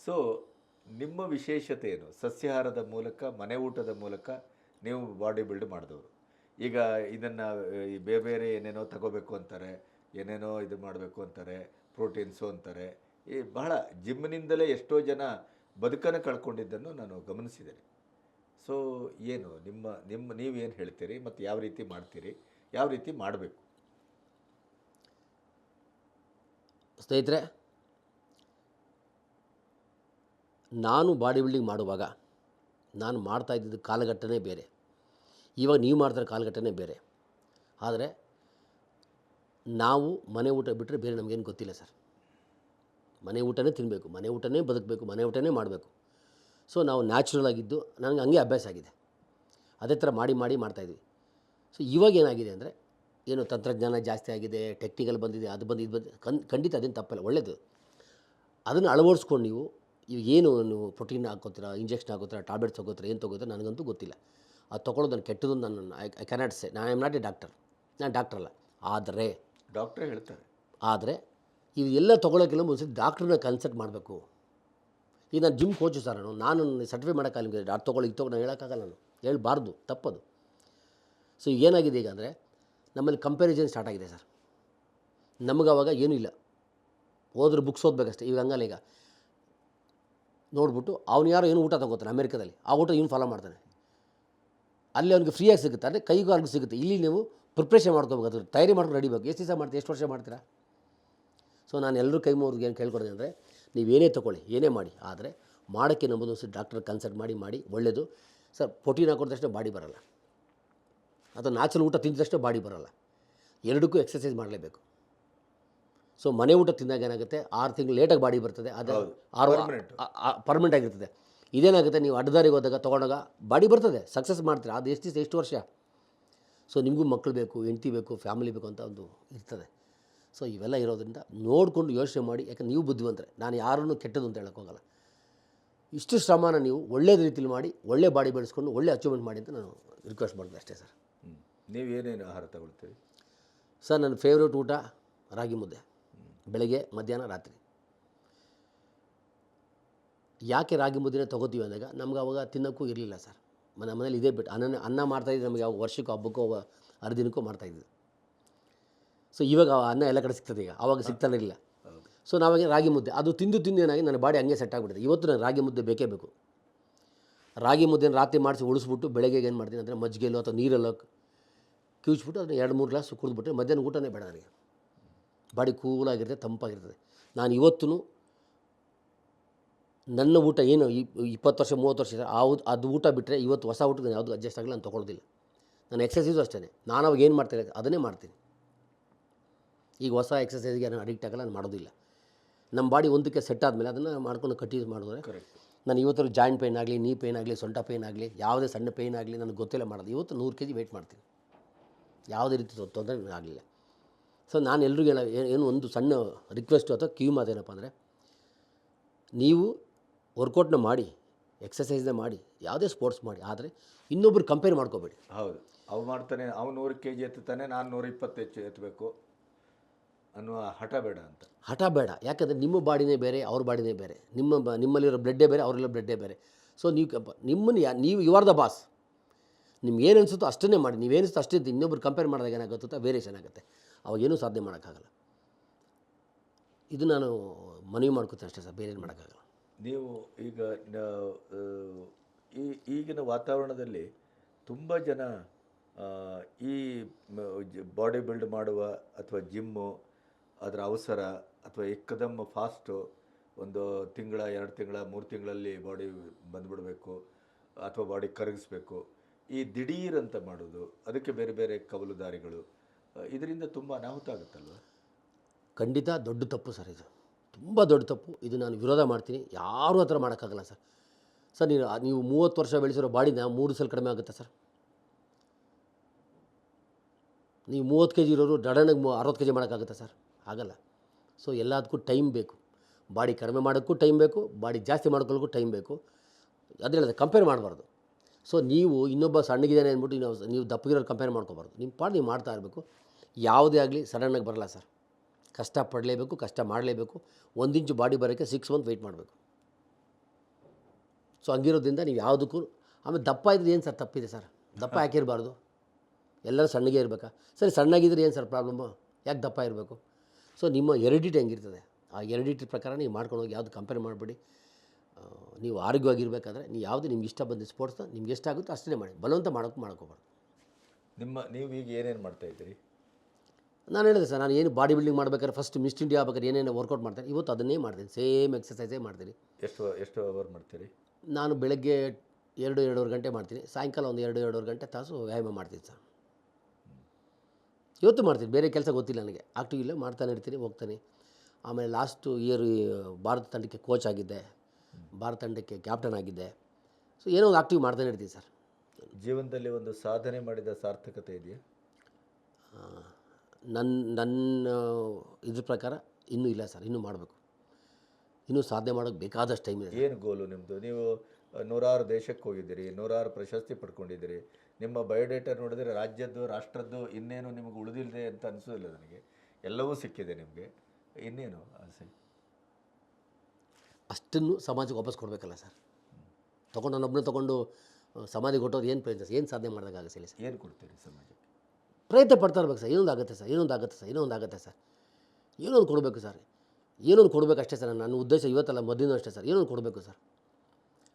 ಸೊ ನಿಮ್ಮ ವಿಶೇಷತೆ ಏನು? ಸಸ್ಯಾಹಾರದ ಮೂಲಕ, ಮನೆ ಊಟದ ಮೂಲಕ ನೀವು ಬಾಡಿ ಬಿಲ್ಡ್ ಮಾಡಿದವರು. ಈಗ ಇದನ್ನು, ಈ ಬೇರೆ ಬೇರೆ ಏನೇನೋ ತಗೋಬೇಕು ಅಂತಾರೆ, ಏನೇನೋ ಇದು ಮಾಡಬೇಕು ಅಂತಾರೆ ಪ್ರೋಟೀನ್ಸು ಅಂತಾರೆ. ಈ ಬಹಳ ಜಿಮ್ನಿಂದಲೇ ಎಷ್ಟೋ ಜನ ಬದುಕನ್ನು ಕಳ್ಕೊಂಡಿದ್ದನ್ನು ನಾನು ಗಮನಿಸಿದ್ದೇನೆ. ಸೊ ಏನು ನಿಮ್ಮ ನಿಮ್ಮ, ನೀವೇನು ಹೇಳ್ತೀರಿ? ಮತ್ತು ಯಾವ ರೀತಿ ಮಾಡ್ತೀರಿ? ಯಾವ ರೀತಿ ಮಾಡಬೇಕು? ಸ್ನೇಹಿತರೆ ನಾನು ಬಾಡಿ ಬಿಲ್ಡಿಂಗ್ ಮಾಡುವಾಗ ನಾನು ಮಾಡ್ತಾ ಇದ್ದಿದ್ದು ಕಾಲಘಟ್ಟನೇ ಬೇರೆ. ಇವಾಗ ನೀವು ಮಾಡ್ತಾರೆ ಕಾಲಘಟ್ಟನೇ ಬೇರೆ. ಆದರೆ ನಾವು ಮನೆ ಊಟ ಬಿಟ್ಟರೆ ಬೇರೆ ನಮಗೇನು ಗೊತ್ತಿಲ್ಲ ಸರ್. ಮನೆ ಊಟನೇ ತಿನ್ನಬೇಕು ಮನೆ ಊಟನೇ ಬದುಕಬೇಕು, ಮನೆ ಊಟನೇ ಮಾಡಬೇಕು. ಸೊ ನಾವು ನ್ಯಾಚುರಲ್ ಆಗಿದ್ದು ನನಗೆ ಹಂಗೆ ಅಭ್ಯಾಸ ಆಗಿದೆ. ಅದೇ ಥರ ಮಾಡಿ ಮಾಡಿ ಮಾಡ್ತಾಯಿದ್ವಿ ಸೊ ಇವಾಗ ಏನಾಗಿದೆ ಅಂದರೆ ಏನು ತಂತ್ರಜ್ಞಾನ ಜಾಸ್ತಿ ಆಗಿದೆ ಟೆಕ್ನಿಕಲ್ ಬಂದಿದೆ ಅದು ಬಂದು ಇದು ಬಂದು ಕನ್ ಖಂಡಿತ ಅದೇನು ತಪ್ಪಲ್ಲ ಒಳ್ಳೆಯದು ಅದನ್ನು ಅಳವಡಿಸ್ಕೊಂಡು ನೀವು ಈಗ ಏನು ನೀವು ಪ್ರೋಟೀನ್ ಹಾಕೋತೀರಾ ಇಂಜೆಕ್ಷನ್ ಹಾಕೋತೀರಾ ಟ್ಯಾಬ್ಲೆಟ್ಸ್ ತಗೋತೀರಾ ಏನು ತಗೋತೀರಾ ನನಗಂತೂ ಗೊತ್ತಿಲ್ಲ. ಅದು ತೊಗೊಳೋದು ನಾನು ಕೆಟ್ಟದ್ದು ನಾನು ಐ ಕ್ಯಾನಾಟ್ ಸೆ ನಾನು ಆಮ್ ನಾಟ್ ಎ ಡಾಕ್ಟರ್ ನಾನು ಡಾಕ್ಟರ್ ಅಲ್ಲ. ಆದರೆ ಡಾಕ್ಟ್ರೇ ಹೇಳ್ತಾರೆ. ಆದರೆ ಇವೆಲ್ಲ ತೊಗೊಳೋಕ್ಕೆಲ್ಲ ಮುಂಚೆ ಡಾಕ್ಟ್ರನ್ನ ಕನ್ಸಲ್ಟ್ ಮಾಡಬೇಕು. ಈಗ ನಾನು ಜಿಮ್ ಕೋಚು ಸರ್ ನಾನು. ನಾನು ಸರ್ಟಿಫೈ ಮಾಡೋಕ್ಕಾಗಲ್ಲ ಅದು ತೊಗೊಳ್ಳಿ ಈಗ ತೊಗೊಂಡು ನಾನು ಹೇಳೋಕ್ಕಾಗಲ್ಲ ನಾನು. ಹೇಳಬಾರ್ದು ತಪ್ಪದು. ಸೊ ಈಗ ಏನಾಗಿದೆ ಈಗ ಅಂದರೆ ನಮ್ಮಲ್ಲಿ ಕಂಪ್ಯಾರಿಸನ್ ಸ್ಟಾರ್ಟ್ ಆಗಿದೆ ಸರ್. ನಮಗೆ ಅವಾಗ ಏನೂ ಇಲ್ಲ. ಹೋದ್ರೆ ಬುಕ್ಸ್ ಓದಬೇಕಷ್ಟೇ. ಈಗ ಹಂಗಲ್ಲ ಈಗ. ನೋಡ್ಬಿಟ್ಟು ಅವ್ನು ಯಾರೋ ಏನು ಊಟ ತಗೋತಾನೆ ಅಮೆರಿಕದಲ್ಲಿ. ಆ ಊಟ ಇವನು ಫಾಲೋ ಮಾಡ್ತಾನೆ. ಅಲ್ಲಿ ಅವ್ನಿಗೆ ಫ್ರೀಯಾಗಿ ಸಿಗುತ್ತೆ. ಅಂದರೆ ಕೈಗೂ ಅವ್ರಿಗೆ ಸಿಗುತ್ತೆ. ಇಲ್ಲಿ ನೀವು ಪ್ರಿಪ್ರೇಷನ್ ಮಾಡ್ಕೋಬೇಕು. ಅದ್ರ ತಯಾರಿ ಮಾಡ್ಕೊಂಡು ನಡಿಬೇಕು. ಎಷ್ಟು ದಿವಸ ಮಾಡ್ತೀರಿ? ಎಷ್ಟು ವರ್ಷ ಮಾಡ್ತೀರಾ? ಸೊ ನಾನು ಎಲ್ಲರೂ ಕೈ ಮೂರ್ಗೆ ಏನು ಕೇಳ್ಕೊಡ್ತೀನಿ ಅಂದರೆ ನೀವೇನೇ ತೊಗೊಳ್ಳಿ, ಏನೇ ಮಾಡಿ, ಆದರೆ ಮಾಡೋಕ್ಕೆ ನಂಬೋದು ಡಾಕ್ಟರ್ ಕನ್ಸಲ್ಟ್ ಮಾಡಿ ಮಾಡಿ ಒಳ್ಳೆಯದು ಸರ್ ಪ್ರೋಟೀನ್ ಹಾಕೊಂಡ ತಕ್ಷಣ ಬಾಡಿ ಬರಲ್ಲ. ಅಥವಾ ನ್ಯಾಚುರಲ್ ಊಟ ತಿಂದ ತಕ್ಷಣ ಬಾಡಿ ಬರೋಲ್ಲ. ಎರಡಕ್ಕೂ ಎಕ್ಸಸೈಸ್ ಮಾಡಲೇಬೇಕು. ಸೊ ಮನೆ ಊಟ ತಿಂದಾಗ ಏನಾಗುತ್ತೆ? ಆರು ತಿಂಗಳು ಲೇಟಾಗಿ ಬಾಡಿ ಬರ್ತದೆ ಅದು ಆರು. ಪರ್ಮನೆಂಟ್ ಆಗಿರ್ತದೆ. ಇದೇನಾಗುತ್ತೆ? ನೀವು ಅಡ್ಡದಾರಿಗೆ ಹೋದಾಗ ತೊಗೊಂಡಾಗ ಬಾಡಿ ಬರ್ತದೆ ಸಕ್ಸಸ್ ಮಾಡ್ತೀರಾ? ಅದು ಎಷ್ಟು ದಿವಸ ಎಷ್ಟು ವರ್ಷ? ಸೊ ನಿಮಗೂ ಮಕ್ಕಳು ಬೇಕು ಹೆಂಡತಿ ಬೇಕು ಫ್ಯಾಮಿಲಿ ಬೇಕು ಅಂತ ಒಂದು ಇರ್ತದೆ. ಸೊ ಇವೆಲ್ಲ ಇರೋದ್ರಿಂದ ನೋಡಿಕೊಂಡು ಯೋಚನೆ ಮಾಡಿ ಯಾಕಂದ್ರೆ ನೀವು ಬುದ್ಧಿವಂತರೆ. ನಾನು ಯಾರನ್ನು ಕೆಟ್ಟದ್ದು ಅಂತ ಹೇಳೋಕ್ಕೋಗಲ್ಲ ಇಷ್ಟು ಶ್ರಮನ ನೀವು ಒಳ್ಳೆಯ ರೀತಿಯಲ್ಲಿ ಮಾಡಿ ಒಳ್ಳೆ ಬಾಡಿ ಬೆಳೆಸ್ಕೊಂಡು ಒಳ್ಳೆ ಅಚೀವ್ಮೆಂಟ್ ಮಾಡಿ ಅಂತ ನಾನು ರಿಕ್ವೆಸ್ಟ್ ಮಾಡ್ತೀನಿ ಅಷ್ಟೇ ಸರ್. ಹ್ಮ್. ಏನೇನು ಆಹಾರ ತಗೊಳ್ತೀರಿ? ಸರ್, ನನ್ನ ಫೇವ್ರೇಟ್ ಊಟ ರಾಗಿ ಮುದ್ದೆ. ಬೆಳಗ್ಗೆ, ಮಧ್ಯಾಹ್ನ, ರಾತ್ರಿ. ಯಾಕೆ ರಾಗಿ ಮುದ್ದೆನೇ ತೊಗೋತೀವಿ ಅಂದಾಗ ನಮ್ಗೆ ಅವಾಗ ತಿನ್ನೋಕ್ಕೂ ಇರಲಿಲ್ಲ ಸರ್. ನಮ್ಮ ಮನೇಲಿ ಇದೇ ಬಿಟ್ಟು ಅನ್ನ ಅನ್ನ ಮಾಡ್ತಾಯಿದ್ದು ನಮಗೆ ಯಾವ ವರ್ಷಕ್ಕೂ, ಹಬ್ಬಕ್ಕೋ ಹರಿದಿನಕ್ಕೂ ಮಾಡ್ತಾಯಿದ್ವಿ ಸೊ ಇವಾಗ ಅನ್ನ ಎಲ್ಲ ಕಡೆ ಸಿಗ್ತದೆ ಈಗ. ಅವಾಗ ಸಿಗ್ತಾನೆ ಇರಲಿಲ್ಲ. ಸೊ ನಾವಾಗ ರಾಗಿ ಮುದ್ದೆ. ಅದು ತಿಂದು ತಿಂದು ಏನಾಗಿ ನನ್ನ ಬಾಡಿ ಹಂಗೆ ಸೆಟ್ ಆಗಿಬಿಟ್ಟಿದೆ. ಇವತ್ತು ನಾನು ರಾಗಿ ಮುದ್ದೆ ಬೇಕೇ ಬೇಕು. ರಾಗಿ ಮುದ್ದೆನ ರಾತ್ರಿ ಮಾಡಿಸಿ ಉಳಿಸ್ಬಿಟ್ಟು ಬೆಳಗ್ಗೆ ಏನು ಮಾಡ್ತೀನಿ ಅಂದರೆ ಮಜ್ಜಿಗೆಲ್ಲೋ ಅಥವಾ ನೀರಲ್ಲೋ ಕಿವುಚ್ಬಿಟ್ಟು ಅದನ್ನ ಎರಡು ಮೂರು ಗ್ಲಾಸ್ ಕುಡಿದ್ಬಿಟ್ರೆ ಮಧ್ಯಾಹ್ನ ಊಟನೇ ಬೇಡ ನನಗೆ. ಬಾಡಿ ಕೂಲಾಗಿರ್ತದೆ ತಂಪಾಗಿರ್ತದೆ ನಾನು ಇವತ್ತೂ ನನ್ನ ಊಟ ಏನು ಇಪ್- ಇಪ್ಪತ್ತು ವರ್ಷ ಮೂವತ್ತು ವರ್ಷ ಆ ಅದು ಊಟ ಬಿಟ್ಟರೆ ಇವತ್ತು ಹೊಸ ಊಟಕ್ಕೆ ನಾನು ಯಾವುದು ಅಡ್ಜಸ್ಟ್ ಆಗಲ್ಲ ನಾನು ತೊಗೊಳ್ಳೋದಿಲ್ಲ. ನಾನು ಎಕ್ಸಸೈಸು ಅಷ್ಟೇ ನಾನು ಅವಾಗ ಏನು ಮಾಡ್ತೀನಿ ಅದನ್ನೇ ಮಾಡ್ತೀನಿ. ಈಗ ಹೊಸ ಎಕ್ಸಸೈಸ್ಗೆ ನಾನು ಅಡಿಕ್ಟ್ ಆಗಲ್ಲ ನಾನು ಮಾಡೋದಿಲ್ಲ. ನಮ್ಮ ಬಾಡಿ ಒಂದಕ್ಕೆ ಸೆಟ್ ಆದಮೇಲೆ ಅದನ್ನು ಮಾಡ್ಕೊಂಡು ಕಂಟಿನ್ಯೂ ಮಾಡಿದ್ರೆ ಕರೆಕ್ಟ್ ನಾನು ಇವತ್ತು ಜಾಯಿಂಟ್ ಪೇನ್ ಆಗಲಿ ನೀ ಪೇನ್ ಆಗಲಿ ಸೊಂಟ ಪೇನ್ ಆಗಲಿ ಯಾವುದೇ ಸಣ್ಣ ಪೇನ್ ಆಗಲಿ ನನಗೆ ಗೊತ್ತಿಲ್ಲ ಮಾಡೋದು. ಇವತ್ತು ನೂರು ಕೆ ಜಿ ವೆಯ್ಟ್ ಮಾಡ್ತೀನಿ. ಯಾವುದೇ ರೀತಿ ತೊಂದರೆ ಆಗಲಿಲ್ಲ. ಸೊ ನಾನು ಎಲ್ರಿಗೂ ಹೇಳ ಏನು ಒಂದು ಸಣ್ಣ ರಿಕ್ವೆಸ್ಟು ಅಥವಾ ಕಿವಿ ಮಾತೇನಪ್ಪ ಅಂದರೆ ನೀವು ವರ್ಕೌಟ್ನ ಮಾಡಿ ಎಕ್ಸಸೈಸ್ನ ಮಾಡಿ ಯಾವುದೇ ಸ್ಪೋರ್ಟ್ಸ್ ಮಾಡಿ ಆದರೆ ಇನ್ನೊಬ್ರು ಕಂಪೇರ್ ಮಾಡ್ಕೋಬೇಡಿ. ಹೌದು. ಅವು ಮಾಡ್ತಾನೆ ಅವ್ನು ನೂರು ಕೆ ಜಿ ಎತ್ತುತ್ತಾನೆ ನಾನು ನೂರ ಇಪ್ಪತ್ತು ಹೆಚ್ಚು ಎತ್ತಬೇಕು ಅನ್ನುವ ಹಠ ಬೇಡ ಅಂತ. ಹಠ ಬೇಡ. ಯಾಕಂದರೆ ನಿಮ್ಮ ಬಾಡಿನೇ ಬೇರೆ ಅವ್ರ ಬಾಡಿನೇ ಬೇರೆ. ನಿಮ್ಮ ಬ ನಿಮ್ಮಲ್ಲಿರೋ ಬ್ಲಡ್ಡೇ ಬೇರೆ ಅವರಿರೋ ಬ್ಲಡ್ಡೇ ಬೇರೆ. ಸೊ ನೀವು ಕಪ- ನಿಮ್ಮನ್ನು ಯಾ ನೀವು ಯು ಆರ್ ದ ಬಾಸ್ ನಿಮ್ಗೆ ಏನು ಅನಿಸುತ್ತೋ ಅಷ್ಟನ್ನೇ ಮಾಡಿ ನೀವು ನೀವೇನಿಸುತ್ತೋ ಅಷ್ಟೇ ಇನ್ನೊಬ್ರು ಕಂಪೇರ್ ಮಾಡಿದಾಗ ಏನಾಗುತ್ತೋ ವೇರಿಯೇಷನ್ ಆಗುತ್ತೆ ಅವಾಗ ಏನೂ ಸಾಧನೆ ಮಾಡೋಕ್ಕಾಗಲ್ಲ. ಇದು ನಾನು ಮನವಿ ಮಾಡ್ಕೊತೀನಿ ಅಷ್ಟೇ ಸರ್ ಬೇರೆ ಏನು ಮಾಡೋಕ್ಕಾಗಲ್ಲ. ನೀವು ಈಗ ಈ ಈಗಿನ ವಾತಾವರಣದಲ್ಲಿ ತುಂಬ ಜನ ಈ ಬಾಡಿ ಬಿಲ್ಡ್ ಮಾಡುವ ಅಥವಾ ಜಿಮ್ಮು ಅದರ ಅವಸರ ಅಥವಾ ಏಕದಮ್ ಫಾಸ್ಟು ಒಂದು ತಿಂಗಳ, ಎರಡು ತಿಂಗಳ, ಮೂರು ತಿಂಗಳಲ್ಲಿ ಬಾಡಿ ಬಂದ್ಬಿಡಬೇಕು, ಅಥವಾ ಬಾಡಿ ಕರಗಿಸ್ಬೇಕು. ಈ ದಿಢೀರ್ ಅಂತ ಮಾಡೋದು, ಅದಕ್ಕೆ ಬೇರೆ ಬೇರೆ ಕವಲುದಾರಿಗಳು ಇದರಿಂದ ತುಂಬ ಅನಾಹುತ ಆಗುತ್ತಲ್ವ? ಖಂಡಿತ ದೊಡ್ಡ ತಪ್ಪು ಸರ್ ಇದು. ತುಂಬ ದೊಡ್ಡ ತಪ್ಪು. ಇದು ನಾನು ವಿರೋಧ ಮಾಡ್ತೀನಿ. ಯಾರೂ ಆ ಥರ ಮಾಡೋಕ್ಕಾಗಲ್ಲ ಸರ್. ಸರ್ ನೀವು ನೀವು ಮೂವತ್ತು ವರ್ಷ ಬೆಳೆಸಿರೋ ಬಾಡಿನ ಮೂರು ಸಲ ಕಡಿಮೆ ಆಗುತ್ತೆ ಸರ್? ನೀವು ಮೂವತ್ತು ಕೆ ಜಿ ಇರೋರು ಡಡನಿಗೆ ಮೂ, ಅರವತ್ತು ಕೆ ಜಿ ಮಾಡೋಕ್ಕಾಗುತ್ತೆ ಸರ್? ಆಗಲ್ಲ. ಸೊ, ಎಲ್ಲದಕ್ಕೂ ಟೈಮ್ ಬೇಕು. ಬಾಡಿ ಕಡಿಮೆ ಮಾಡೋಕ್ಕೂ ಟೈಮ್ ಬೇಕು. ಬಾಡಿ ಜಾಸ್ತಿ ಮಾಡ್ಕೊಳ್ಳೋಕ್ಕೂ ಟೈಮ್ ಬೇಕು. ಅದು ಕಂಪೇರ್ ಮಾಡಬಾರ್ದು. ಸೊ ನೀವು ಇನ್ನೊಬ್ಬ ಸಣ್ಣಗಿದ್ದಾನೆ ಅಂದ್ಬಿಟ್ಟು ನೀವು ನೀವು ದಪ್ಪಗಿರೋರು ಕಂಪೇರ್ ಮಾಡ್ಕೋಬಾರ್ದು. ನಿಮ್ಮ ಪಾಡು ನೀವು ಮಾಡ್ತಾ ಇರಬೇಕು. ಯಾವುದೇ ಆಗಲಿ ಸಡನ್ನಾಗಿ ಬರಲ್ಲ ಸರ್. ಕಷ್ಟ ಪಡಲೇಬೇಕು ಕಷ್ಟ ಮಾಡಲೇಬೇಕು. ಒಂದು ಇಂಚು ಬಾಡಿ ಬರೋಕ್ಕೆ ಸಿಕ್ಸ್ ಮಂತ್ ವೆಯ್ಟ್ ಮಾಡಬೇಕು. ಸೊ ಹಂಗಿರೋದ್ರಿಂದ ನೀವು ಯಾವುದಕ್ಕೂ ಆಮೇಲೆ ದಪ್ಪ ಇದ್ರೆ ಏನು ಸರ್ ತಪ್ಪಿದೆ ಸರ್? ದಪ್ಪ ಯಾಕಿರಬಾರ್ದು ಎಲ್ಲರೂ ಸಣ್ಣಗೆ ಇರಬೇಕಾ? ಸರಿ ಸಣ್ಣಗಿದ್ರೆ ಏನು ಸರ್ ಪ್ರಾಬ್ಲಮ್ಮು ಯಾಕೆ ದಪ್ಪ ಇರಬೇಕು? ಸೊ ನಿಮ್ಮ ಎರಿಡಿಟಿ ಹೆಂಗಿರ್ತದೆ? ಆ ಎರಿಡಿಟಿ ಪ್ರಕಾರ ನೀವು ಮಾಡ್ಕೊಂಡು ಹೋಗಿ ಯಾವುದು ಕಂಪೇರ್ ಮಾಡಬೇಡಿ. ನೀವು ಆರೋಗ್ಯವಾಗಿರಬೇಕಾದ್ರೆ ನೀವು ಯಾವುದು ನಿಮ್ಗೆ ಇಷ್ಟ ಬಂದ ಸ್ಪೋರ್ಟ್ಸ್ನ ನಿಮ್ಗೆ ಎಷ್ಟಾಗುತ್ತೋ ಅಷ್ಟೇ ಮಾಡಿ. ಬಲವಂತ ಮಾಡೋಕ್ಕೆ ಮಾಡ್ಕೋಬಾರ್ದು. ನಿಮ್ಮ ನೀವು ಈಗ ಏನೇನು ಮಾಡ್ತಾ ಇದ್ದೀರಿ? ನಾನು ಹೇಳಿದೆ ಸರ್ ನಾನು ಏನು ಬಾಡಿ ಬಿಲ್ಡಿಂಗ್ ಮಾಡ್ಬೇಕಾದ್ರೆ ಫಸ್ಟ್ ಮಿಸ್ಟ್ ಇಂಡಿಯಾ ಆಗ್ಬೇಕಾದ್ರೆ ಏನೇನು ವರ್ಕೌಟ್ ಮಾಡ್ತೀನಿ ಇವತ್ತು ಅದನ್ನೇ ಮಾಡ್ತೀನಿ. ಸೇಮ್ ಎಕ್ಸಸೈಸೇ ಮಾಡ್ತೀನಿ. ಎಷ್ಟು ಎಷ್ಟು ಅವರ್ ಮಾಡ್ತೀರಿ? ನಾನು ಬೆಳಗ್ಗೆ ಎರಡು ಎರಡೂವರೆ ಗಂಟೆ ಮಾಡ್ತೀನಿ. ಸಾಯಂಕಾಲ ಒಂದು ಎರಡು ಎರಡೂವರೆ ಗಂಟೆ ತಾಸು ವ್ಯಾಯಾಮ ಮಾಡ್ತೀನಿ ಸರ್. ಇವತ್ತು ಮಾಡ್ತೀನಿ. ಬೇರೆ ಕೆಲಸ ಗೊತ್ತಿಲ್ಲ ನನಗೆ. ಆಕ್ಟಿವ್ ಇಲ್ಲ ಮಾಡ್ತಾನೆ ಇರ್ತೀನಿ ಹೋಗ್ತಾನೆ. ಆಮೇಲೆ ಲಾಸ್ಟು ಇಯರ್ ಭಾರತ ತಂಡಕ್ಕೆ ಕೋಚ್ ಆಗಿದ್ದೆ. ಭಾರತ ತಂಡಕ್ಕೆ ಕ್ಯಾಪ್ಟನ್ ಆಗಿದ್ದೆ ಸೊ ಏನೋ ಒಂದು ಆಕ್ಟಿವ್ ಮಾಡ್ತಾನೆ ಇರ್ತೀವಿ ಸರ್. ಜೀವನದಲ್ಲಿ ಒಂದು ಸಾಧನೆ ಮಾಡಿದ ಸಾರ್ಥಕತೆ ಇದೆಯಾ? ನನ್ನ ನನ್ನ ಇದ್ರ ಪ್ರಕಾರ ಇನ್ನೂ ಇಲ್ಲ ಸರ್ ಇನ್ನೂ ಮಾಡಬೇಕು. ಇನ್ನೂ ಸಾಧನೆ ಮಾಡೋಕ್ಕೆ ಬೇಕಾದಷ್ಟು ಟೈಮ್ ಇದೆ ಏನು ಗೋಲು ನಿಮ್ಮದು ನೀವು ನೂರಾರು ದೇಶಕ್ಕೆ ಹೋಗಿದ್ದೀರಿ ನೂರಾರು ಪ್ರಶಸ್ತಿ ಪಡ್ಕೊಂಡಿದ್ದೀರಿ. ನಿಮ್ಮ ಬಯೋಡೇಟಾ ನೋಡಿದರೆ ರಾಜ್ಯದ್ದು ರಾಷ್ಟ್ರದ್ದು ಇನ್ನೇನು ನಿಮಗೆ ಉಳಿದಿಲ್ಲದೆ ಅಂತ ಅನಿಸೋದಿಲ್ಲ ನನಗೆ. ಎಲ್ಲವೂ ಸಿಕ್ಕಿದೆ ನಿಮಗೆ. ಇನ್ನೇನು ಆಸೆ? ಅಷ್ಟನ್ನು ಸಮಾಜಕ್ಕೆ ವಾಪಸ್ ಕೊಡಬೇಕಲ್ಲ ಸರ್? ತೊಗೊಂಡು ನಾನೊಬ್ಬನೇ ತೊಗೊಂಡು ಸಮಾಧಿಗೆ ಕೊಟ್ಟೋದು ಏನು ಪ್ರಯತ್ನ ಏನು ಸಾಧನೆ ಮಾಡಿದಾಗ ಸರಿ ಸರ್? ಏನು ಕೊಡ್ತೀರಿ ಸಮಾಜಕ್ಕೆ? ಪ್ರಯತ್ನ ಪಡ್ತಾ ಇರ್ಬೇಕು ಸರ್. ಇನ್ನೊಂದು ಆಗುತ್ತೆ ಸರ್ ಇನ್ನೊಂದು ಆಗುತ್ತೆ ಸರ್ ಇನ್ನೊಂದು ಆಗುತ್ತೆ ಸರ್. ಏನೊಂದು ಕೊಡಬೇಕು ಸರ್? ಏನೊಂದು ಕೊಡಬೇಕು ಅಷ್ಟೇ ಸರ್ ನನ್ನ ಉದ್ದೇಶ ಇವತ್ತಲ್ಲ ಮೊದಲಿನೂ ಅಷ್ಟೇ ಸರ್. ಏನೊಂದು ಕೊಡಬೇಕು ಸರ್?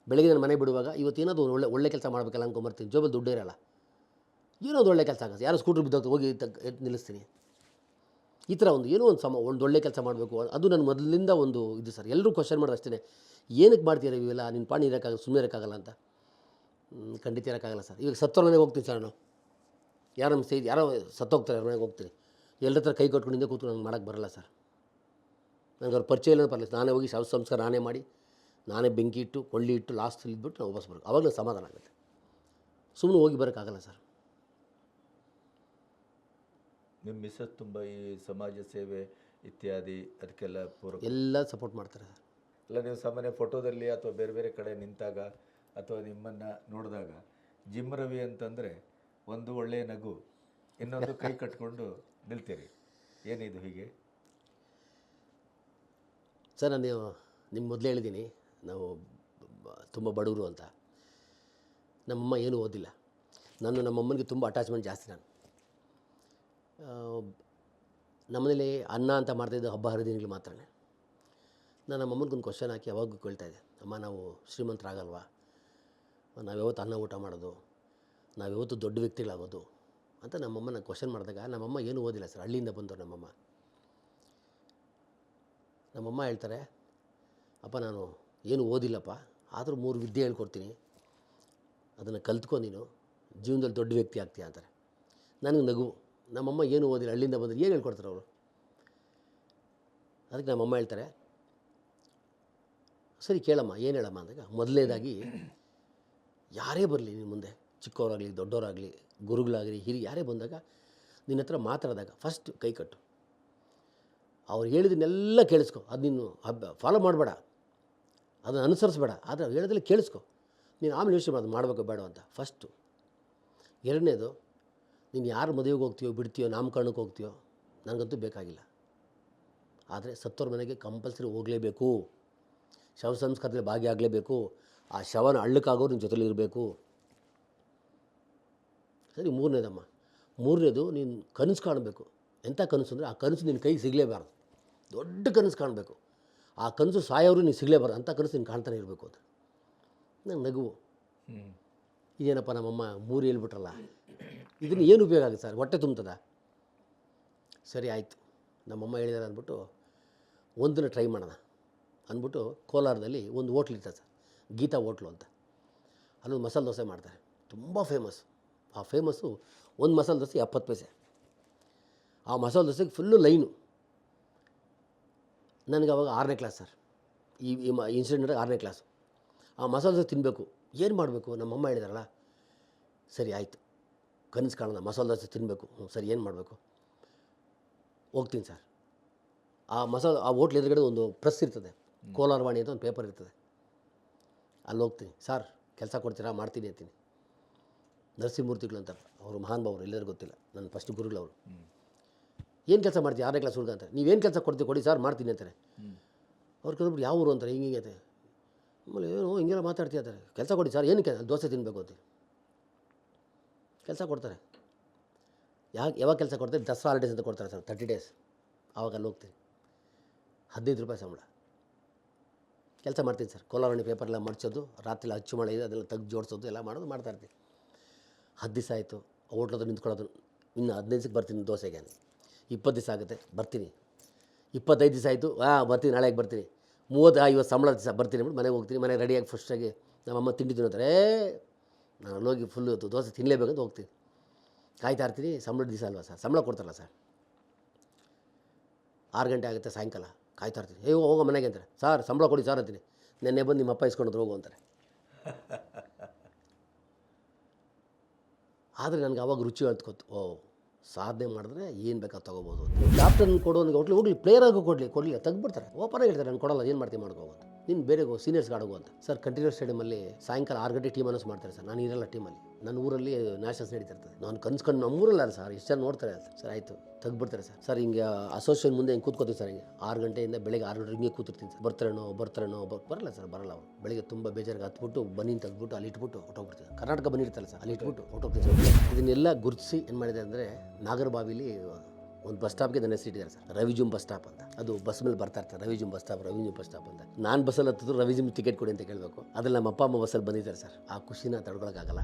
ಬೆಳಗ್ಗೆ ನಾನು ಮನೆ ಬಿಡುವಾಗ ಇವತ್ತೇನಾದರೂ ಏನಾದ್ರು ಒಂದು ಒಳ್ಳೆ ಒಳ್ಳೆ ಕೆಲಸ ಮಾಡಬೇಕಲ್ಲ ಅನ್ಕೊಂಬರ್ತೀನಿ ಜೋಬಲ್ಲಿ ದುಡ್ಡು ಇರಲ್ಲ. ಏನೋ ಒಂದು ಒಳ್ಳೆ ಕೆಲಸ ಆಗುತ್ತೆ ಯಾರೋ ಸ್ಕೂಟ್ರ್ ಬಿದ್ದೋಗ್ತು ಹೋಗಿ ನಿಲ್ಲಿಸ್ತೀನಿ. ಈ ಥರ ಒಂದು ಏನೋ ಒಂದು ಸಮ ಒಂದು ಒಳ್ಳೆ ಕೆಲಸ ಮಾಡಬೇಕು ಅದು ನನ್ನ ಮೊದಲಿಂದ ಒಂದು ಇದು ಸರ್. ಎಲ್ಲರೂ ಕ್ವಶನ್ ಮಾಡೋದು ಅಷ್ಟೇ ಏನಕ್ಕೆ ಮಾಡ್ತೀರಾ ಇವೆಲ್ಲ? ನಿನ್ನ ಪಾಣಿ ಇರೋಕ್ಕಾಗಲ್ಲ ಸುಮ್ಮನೆ ಇರೋಕ್ಕಾಗಲ್ಲ ಅಂತ. ಖಂಡಿತ ಇರೋಕ್ಕಾಗಲ್ಲ ಸರ್. ಇವಾಗ ಸತ್ತೋರ ಮನೆಗೆ ಹೋಗ್ತೀನಿ ಸರ್ ನಾನು. ಯಾರು ನಮ್ಮ ಸ್ನೇಹಿತ ಯಾರೋ ಸತ್ತೋಗ್ತಾರೆ ಮನೆಗೆ ಹೋಗ್ತೀನಿ. ಎಲ್ಲರ ಹತ್ರ ಕೈ ಕೊಟ್ಕೊಂಡು ಹಿಂದೆ ಕೂತ್ಕೊಂಡು ನಂಗೆ ಮಾಡೋಕ್ಕೆ ಬರಲ್ಲ ಸರ್. ನನಗೆ ಅವ್ರ ಪರಿಚಯ ಇಲ್ಲ ಬರಲ್ಲ ನಾನೇ ಹೋಗಿ ಶವ ಸಂಸ್ಕಾರ ನಾನೇ ಮಾಡಿ, ನಾನೇ ಬೆಂಕಿ ಇಟ್ಟು, ಕೊಳ್ಳಿ ಇಟ್ಟು ಲಾಸ್ಟಲ್ಲಿ ಇದ್ಬಿಟ್ಟು ನಾವು ವಾಪಸ್ ಬರೋದು ಅವಾಗಲೂ ಸಮಾಧಾನ ಆಗುತ್ತೆ. ಸುಮ್ಮನೆ ಹೋಗಿ ಬರೋಕ್ಕಾಗಲ್ಲ ಸರ್. ನಿಮ್ಮ ಮಿಸ್ಸಸ್ ತುಂಬ ಈ ಸಮಾಜ ಸೇವೆ ಇತ್ಯಾದಿ ಅದಕ್ಕೆಲ್ಲ ಪೂರಕ ಎಲ್ಲ ಸಪೋರ್ಟ್ ಮಾಡ್ತಾರೆ ಸರ್. ಅಲ್ಲ ನೀವು ಸಾಮಾನ್ಯ ಫೋಟೋದಲ್ಲಿ ಅಥವಾ ಬೇರೆ ಬೇರೆ ಕಡೆ ನಿಂತಾಗ ಅಥವಾ ನಿಮ್ಮನ್ನು ನೋಡಿದಾಗ ಜಿಮ್ ರವಿ ಅಂತಂದರೆ ಒಂದು ಒಳ್ಳೆಯ ನಗು ಇನ್ನೊಂದು ಕೈ ಕಟ್ಕೊಂಡು ನಿಲ್ತೀರಿ. ಏನಿದು ಹೀಗೆ? ಸರ್ ನಾನು ನಿಮ್ಮ ಮೊದಲೇ ಹೇಳಿದ್ದೀನಿ ನಾವು ತುಂಬ ಬಡವರು ಅಂತ. ನಮ್ಮಮ್ಮ ಏನೂ ಓದಿಲ್ಲ. ನಾನು ನಮ್ಮಮ್ಮನಿಗೆ ತುಂಬ ಅಟ್ಯಾಚ್ಮೆಂಟ್ ಜಾಸ್ತಿ ನಾನು. ನಮ್ಮನೇಲಿ ಅನ್ನ ಅಂತ ಮಾಡ್ತಾಯಿದ್ದು ಹಬ್ಬ ಹರಿದಿನಗಳು ಮಾತ್ರ ನಾನು ನಮ್ಮಮ್ಮನಿಗೊಂದು ಕ್ವಶನ್ ಹಾಕಿ ಯಾವಾಗ ಕೇಳ್ತಾ ಇದ್ದೆ. ಅಮ್ಮ, ನಾವು ಶ್ರೀಮಂತರಾಗಲ್ವಾ? ನಾವು ಯಾವತ್ತು ಅನ್ನ ಊಟ ಮಾಡೋದು? ನಾವು ಯಾವತ್ತು ದೊಡ್ಡ ವ್ಯಕ್ತಿಗಳಾಗೋದು? ಅಂತ ನಮ್ಮಮ್ಮನ ಕ್ವಶನ್ ಮಾಡಿದಾಗ ನಮ್ಮಮ್ಮ ಏನೂ ಓದಿಲ್ಲ ಸರ್. ಹಳ್ಳಿಯಿಂದ ಬಂದರು ನಮ್ಮಮ್ಮ ನಮ್ಮಮ್ಮ ಹೇಳ್ತಾರೆ, ಅಪ್ಪ, ನಾನು ಏನು ಓದಿಲ್ಲಪ್ಪ. ಆದರೂ ಮೂರು ವಿದ್ಯೆ ಹೇಳ್ಕೊಡ್ತೀನಿ. ಅದನ್ನು ಕಲ್ತ್ಕೊ ನೀನು. ಜೀವನದಲ್ಲಿ ದೊಡ್ಡ ವ್ಯಕ್ತಿ ಆಗ್ತೀಯ ಅಂತಾರೆ. ನನಗೆ ನಗು ನಮ್ಮಮ್ಮ ಏನು ಓದಿಲ್ಲ ಹಳ್ಳಿಯಿಂದ ಬಂದರೆ ಏನು ಹೇಳ್ಕೊಡ್ತಾರೆ ಅವರು? ಅದಕ್ಕೆ ನಮ್ಮಮ್ಮ ಹೇಳ್ತಾರೆ, ಸರಿ ಕೇಳಮ್ಮ, ಏನು ಹೇಳಮ್ಮ? ಅಂದಾಗ ಮೊದಲನೇದಾಗಿ ಯಾರೇ ಬರಲಿ ನಿನ್ನ ಮುಂದೆ, ಚಿಕ್ಕವರಾಗಲಿ, ದೊಡ್ಡವರಾಗಲಿ, ಗುರುಗಳಾಗಲಿ ಹಿರಿ ಯಾರೇ ಬಂದಾಗ, ನಿನ್ನ ಹತ್ರ ಮಾತಾಡಿದಾಗ ಫಸ್ಟ್ ಕೈ ಕಟ್ಟು. ಅವ್ರು ಹೇಳಿದನ್ನೆಲ್ಲ ಕೇಳಿಸ್ಕೊ. ಅದು ನೀನು ಹಬ್ಬ ಫಾಲೋ ಮಾಡಬೇಡ. ಅದನ್ನು ಅನುಸರಿಸ್ಬೇಡ. ಆದರೆ ಅವ್ರು ಹೇಳೋದ್ರಲ್ಲಿ ಕೇಳಿಸ್ಕೊ. ನೀನು ಆಮೇಲೆ ಯೋಚನೆ ಮಾಡೋದು ಮಾಡಬೇಕು ಬೇಡ ಅಂತ. ಫಸ್ಟು ಎರಡನೇದು ನೀನು ಯಾರು ಮದುವೆಗೆ ಹೋಗ್ತೀಯೋ ಬಿಡ್ತೀಯೋ ನಾಮಕರಣಕ್ಕೆ ಹೋಗ್ತೀಯೋ ನನಗಂತೂ ಬೇಕಾಗಿಲ್ಲ. ಆದರೆ ಸತ್ತೋರ ಮನೆಗೆ ಕಂಪಲ್ಸರಿ ಹೋಗಲೇಬೇಕು. ಶವ ಸಂಸ್ಕಾರದಲ್ಲಿ ಭಾಗಿಯಾಗಲೇಬೇಕು. ಆ ಶವನ ಅಳ್ಳಕ್ಕಾಗೋರು ನಿನ್ನ ಜೊತೆಲಿ ಇರಬೇಕು. ಸರಿ, ಮೂರನೇದಮ್ಮ. ಮೂರನೇದು ನೀನು ಕನಸು ಕಾಣಬೇಕು. ಎಂಥ ಕನಸು ಅಂದರೆ ಆ ಕನಸು ನಿನ್ನ ಕೈಗೆ ಸಿಗಲೇಬಾರ್ದು. ದೊಡ್ಡ ಕನಸು ಕಾಣಬೇಕು. ಆ ಕನಸು ಸಾಯೋರು ನೀನು ಸಿಗಲೇಬಾರ್ದು. ಅಂಥ ಕನಸು ನೀನು ಕಾಣ್ತಾನೆ ಇರಬೇಕು ಅಂತ. ನಂಗೆ ನಗುವು. ಇದೇನಪ್ಪ ನಮ್ಮಮ್ಮ ಮೂರು ಹೇಳ್ಬಿಟ್ರಲ್ಲ? ಇದನ್ನು ಏನು ಉಪಯೋಗ ಆಗುತ್ತೆ ಸರ್? ಹೊಟ್ಟೆ ತುಂಬ್ತದ? ಸರಿ, ಆಯಿತು. ನಮ್ಮಮ್ಮ ಹೇಳಿದಾರೆ ಅಂದ್ಬಿಟ್ಟು, ಒಂದನ್ನು ಟ್ರೈ ಮಾಡೋಣ. ಅಂದ್ಬಿಟ್ಟು ಕೋಲಾರದಲ್ಲಿ ಒಂದು ಹೋಟ್ಲ್ ಇರ್ತದೆ ಸರ್, ಗೀತಾ ಹೋಟ್ಲು ಅಂತ. ಅಲ್ಲೊಂದು ಮಸಾಲೆ ದೋಸೆ ಮಾಡ್ತಾರೆ. ತುಂಬ ಫೇಮಸ್ ಆ ಫೇಮಸ್ಸು ಒಂದು ಮಸಾಲೆ ದೋಸೆ ಎಪ್ಪತ್ತು ಪೈಸೆ. ಆ ಮಸಾಲೆ ದೋಸೆಗೆ ಫುಲ್ಲು ಲೈನು. ನನಗೆ ಅವಾಗ ಆರನೇ ಕ್ಲಾಸ್ ಸರ್. ಈ ಇನ್ಸಿಡೆಂಟ್ ಆರನೇ ಕ್ಲಾಸು ಆ ಮಸಾಲೆ ದೋಸೆ ತಿನ್ನಬೇಕು ಏನು ಮಾಡಬೇಕು? ನಮ್ಮಮ್ಮ ಹೇಳಿದಾರಲ್ಲ ಸರಿ ಆಯಿತು. ಕನಸು ಕಾಣೋಣ ಮಸಾಲೆ ದೋಸೆ ತಿನ್ನಬೇಕು ಹ್ಞೂ ಸರಿ ಏನು ಮಾಡಬೇಕು? ಹೋಗ್ತೀನಿ ಸರ್. ಆ ಮಸಾಲೆ ಆ ಹೋಟ್ಲ್ ಎದುರುಗಡೆ ಒಂದು ಪ್ರೆಸ್ ಇರ್ತದೆ. ಕೋಲಾರವಾಣಿ ಅಂತ ಒಂದು ಪೇಪರ್ ಇರ್ತದೆ. ಅಲ್ಲಿ ಹೋಗ್ತೀನಿ. ಸರ್ ಕೆಲಸ ಕೊಡ್ತೀರಾ? ಮಾಡ್ತೀನಿ ಅಂತೀನಿ. ನರಸಿಂಹಮೂರ್ತಿಗಳು ಅಂತ ಅವರು ಮಹಾನುಭಾವರು ಎಲ್ಲರಿಗೂ ಗೊತ್ತಿಲ್ಲ. ನನ್ನ ಫಸ್ಟ್ ಗುರುಗಳು ಅವರು. ಏನು ಕೆಲಸ ಮಾಡ್ತೀವಿ ಆರನೇ ಕ್ಲಾಸ್ ಹುಡುಗ ಅಂತ ನೀವೇನು ಕೆಲಸ ಕೊಡ್ತೀವಿ ಕೊಡಿ ಸರ್ ಮಾಡ್ತೀನಿ ಅಂತಾರೆ. ಅವ್ರು ಕೇಳ್ಬಿಟ್ಟು ಯಾವ ಊರು? ಅಂತಾರೆ. ಹಿಂಗೆ ಹಿಂಗೆ ಆಮೇಲೆ ಏನು ಹಿಂಗೆಲ್ಲ ಮಾತಾಡ್ತೀಯ ಅಂತಾರೆ. ಕೆಲಸ ಕೊಡಿ ಸರ್, ಏನಕ್ಕೆ ದೋಸೆ ತಿನ್ನಬೇಕು ಅಂತ ಕೆಲಸ ಕೊಡ್ತಾರೆ. ಯಾಕೆ, ಯಾವಾಗ ಕೆಲಸ ಕೊಡ್ತಾರೆ? ದಸರಾ ಹಾಲಿಡೇಸ್ ಅಂತ ಕೊಡ್ತಾರೆ ಸರ್ ತರ್ಟಿ ಡೇಸ್ ಆವಾಗ ಅಲ್ಲಿ ಹೋಗ್ತೀನಿ. ಹದಿನೈದು ರೂಪಾಯಿ ಸಂಬಳ. ಕೆಲಸ ಮಾಡ್ತೀನಿ ಸರ್ ಕೋಲಾರಣಿ ಪೇಪರೆಲ್ಲ ಮಡಿಸೋದು, ರಾತ್ರಿ ಅಚ್ಚು ಮಳೆ ಇದೆ, ಅದೆಲ್ಲ ತೆಗ್ದು ಜೋಡಿಸೋದು, ಎಲ್ಲ ಮಾಡೋದು ಮಾಡ್ತಾಯಿರ್ತೀನಿ ಹತ್ತು ದಿವಸ ಆಯಿತು ಹೋಟ್ಲದ್ದು ನಿಂತ್ಕೊಳ್ಳೋದು. ಇನ್ನು ಹದಿನೈದು ದಿವಸಕ್ಕೆ ಬರ್ತೀನಿ ದೋಸೆಗೆ. ಇಪ್ಪತ್ತು ದಿವಸ ಆಗುತ್ತೆ, ಬರ್ತೀನಿ. ಇಪ್ಪತ್ತೈದು ದಿವಸ ಆಯಿತು ಹಾಂ ಬರ್ತೀನಿ, ನಾಳೆಗೆ ಬರ್ತೀನಿ. ಮೂವತ್ತು ಐವತ್ತು ಸಂಬಳ ದಿವಸ ಬರ್ತೀನಿ ಅಂದ್ಬಿಟ್ಟು ಮನೆಗೆ ಹೋಗ್ತೀನಿ. ಮನೆಗೆ ರೆಡಿಯಾಗಿ ಫಸ್ಟಾಗಿ ನಮ್ಮಮ್ಮ ತಿಂಡಿ ತಿನ್ನೋತಾರೆ ನಾನು ಹೋಗಿ ಫುಲ್ಲು ದೋಸೆ ತಿನ್ನಲೇಬೇಕಂತ ಹೋಗ್ತೀನಿ. ಕಾಯ್ತಾ ಇರ್ತೀನಿ ಸಂಬಳದ ದಿವಸ ಅಲ್ವಾ ಸರ್? ಸಂಬಳ ಕೊಡ್ತಾರಲ್ಲ ಸರ್? ಆರು ಗಂಟೆ ಆಗುತ್ತೆ ಸಾಯಂಕಾಲ ಕಾಯ್ತಾ ಇರ್ತೀನಿ. ಏ ಹೋಗೋ ಮನೆಗೆ ಅಂತಾರೆ. ಸರ್ ಸಂಬಳ ಕೊಡಿ ಸರ್ ಅಂತೀನಿ. ನೆನ್ನೆ ಬಂದು ನಿಮ್ಮ ಅಪ್ಪ ಇಸ್ಕೊಂಡ್ರೆ ಹೋಗು ಅಂತಾರೆ. ಆದರೆ ನನಗೆ ಅವಾಗ ರುಚಿ ಅಂತ್ಕೊತು ಓ ಸಾಧನೆ ಮಾಡಿದ್ರೆ ಏನು ಬೇಕಾದ ತೊಗೋಬೋದು ಕ್ಯಾಪ್ಟನ್ ಕೊಡೋನಿಗೆ ಹೋಗ್ಲಿ ಹೋಗ್ಲಿ ಪ್ಲೇಯರ್ ಕೊಡಲಿ ಕೊಡಲಿ ತೆಗ್ದುಬಿಡ್ತಾರೆ. ಓಪನ್ ಹೇಳ್ತಾರೆ, ನಾನು ಕೊಡಲ್ಲ, ಏನು ಮಾಡ್ತೀನಿ ಮಾಡ್ಕೋ ಅಂತ. ನೀನು ಸೀನಿಯರ್ಸ್ ಆಡೋಗು ಅಂತ. ಸರ್ ಕಂಟಿನ್ಯೂಸ್ ಸ್ಟೇಡಿಯಮಲ್ಲಿ ಸಾಯಂಕಾಲ ಆರು ಗಂಟೆ ಟೀಮ್ ಅನೌನ್ಸ್ ಮಾಡ್ತಾರೆ ಸರ್ ನಾನು ಇರಲ್ಲ ಟೀಮಲ್ಲಿ ನನ್ನ ಊರಲ್ಲಿ ನ್ಯಾಷನಲ್ಸ್ ನಡೀತಿರ್ತದೆ ನಾನು ಕನ್ಸ್ಕೊಂಡು ನಮ್ಮೂರಲ್ಲ ಸರ್, ಎಷ್ಟು ಜನ ನೋಡ್ತಾರೆ ಸರ್. ಆಯಿತು ತೆಗ್ಬಿಡ್ತಾರೆ ಸರ್. ಸರ್, ಹಿಂಗೆ ಅಸೋಸಿಯೇಷನ್ ಮುಂದೆ ಹಿಂಗೆ ಕೂತ್ಕೋತೀವಿ ಸರ್ ಹಿಂಗೆ. ಆರು ಗಂಟೆಯಿಂದ ಬೆಳಗ್ಗೆ ಆರು ಗಂಟೆ ಹಿಂಗೆ ಕೂತಿರ್ತೀನಿ ಸರ್. ಬರ್ತಾರೇನೋ ಬರ್ತಾರೇನೋ, ಬರ್, ಬರಲ್ಲ ಸರ್, ಬರಲ್ಲ ಅವ್ರು. ಬೆಳಿಗ್ಗೆ ತುಂಬ ಬೇಜಾರಿಗೆ ಹತ್ಬಿಟ್ಟು ಬನ್ನಿ ತೆಗ್ದುಬಿಟ್ಟು, ಅಲ್ಲಿ ಇಟ್ಬಿಟ್ಟು ಹೊಟ್ಟೋಗ್ಬಿಡ್ತೀನಿ ಕರ್ನಾಟಕ ಬನ್ನಿ ಸರ್, ಅಲ್ಲಿ ಇಟ್ಬಿಟ್ಟು ಹೊಟ್ಟೋಗ್ತೀನಿ ಇದನ್ನೆಲ್ಲ ಗುರುತಿಸಿ ಏನು ಮಾಡಿದೆ ಅಂದರೆ ನಾಗರಬಾವಿಲಿ ಒಂದು ಬಸ್ ಸ್ಟಾಪ್ಗೆ ನನ್ನ ಹೆಸರು ಇಟ್ಟಿದ್ದಾರೆ ಸರ್, ರವಿಜುಮ್ ಬಸ್ ಸ್ಟಾಪ್ ಅಂತ. ಅದು ಬಸ್ ಮೇಲೆ ಬರ್ತಾ ಇರ್ತಾರೆ, ರವಿಜುಮ್ ಬಸ್ ಸ್ಟಾಪ್, ರವಿಜುಮ್ ಬಸ್ ಸ್ಟಾಪ್ ಅಂತ. ನಾನು ಬಸ್ಸಲ್ಲಿ ಹತ್ತಿದ್ರು ರವಿಜುಮ್ ಟಿಕೆಟ್ ಕೊಡಿ ಅಂತ ಕೇಳಬೇಕು. ಅದ್ರಲ್ಲಿ ನಮ್ಮ ಅಪ್ಪ, ಅಮ್ಮ ಬಸ್ಸಲ್ಲಿ ಬಂದಿದ್ದಾರೆ ಸರ್. ಆ ಖುಷಿನ ತಡ್ಕೊಳಕ್ಕಾಗಲ್ಲ.